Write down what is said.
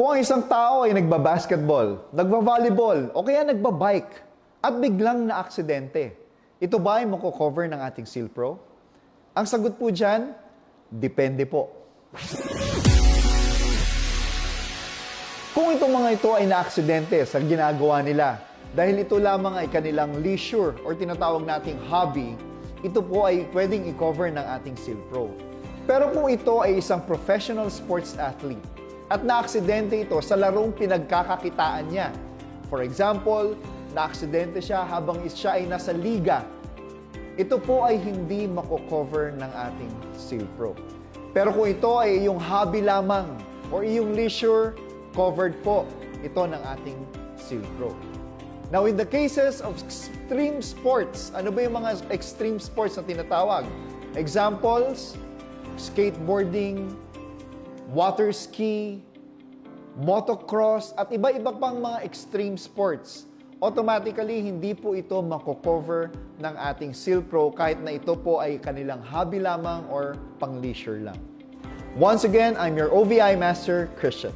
Kung ang isang tao ay nagbabasketball, nagbavolleyball, o kaya nagbabike, at biglang na-aksidente, ito ba ay mako-cover ng ating SealPro? Ang sagot po dyan, depende po. Kung itong mga ito ay na-aksidente sa ginagawa nila, dahil ito lamang ay kanilang leisure or tinatawag nating hobby, ito po ay pwedeng i-cover ng ating SealPro. Pero kung ito ay isang professional sports athlete at na-aksidente ito sa larong pinagkakakitaan niya, for example, na-aksidente siya habang siya ay nasa liga, ito po ay hindi mako-cover ng ating SealPro. Pero kung ito ay iyong hobby lamang or iyong leisure, covered po ito ng ating SealPro. Now, in the cases of extreme sports, ano ba yung mga extreme sports na tinatawag? Examples, skateboarding, water ski, motocross, at iba-iba pang mga extreme sports. Automatically, hindi po ito mako-cover ng ating Seal Pro kahit na ito po ay kanilang hobby lamang or pang-leisure lang. Once again, I'm your OVI Master, Christian.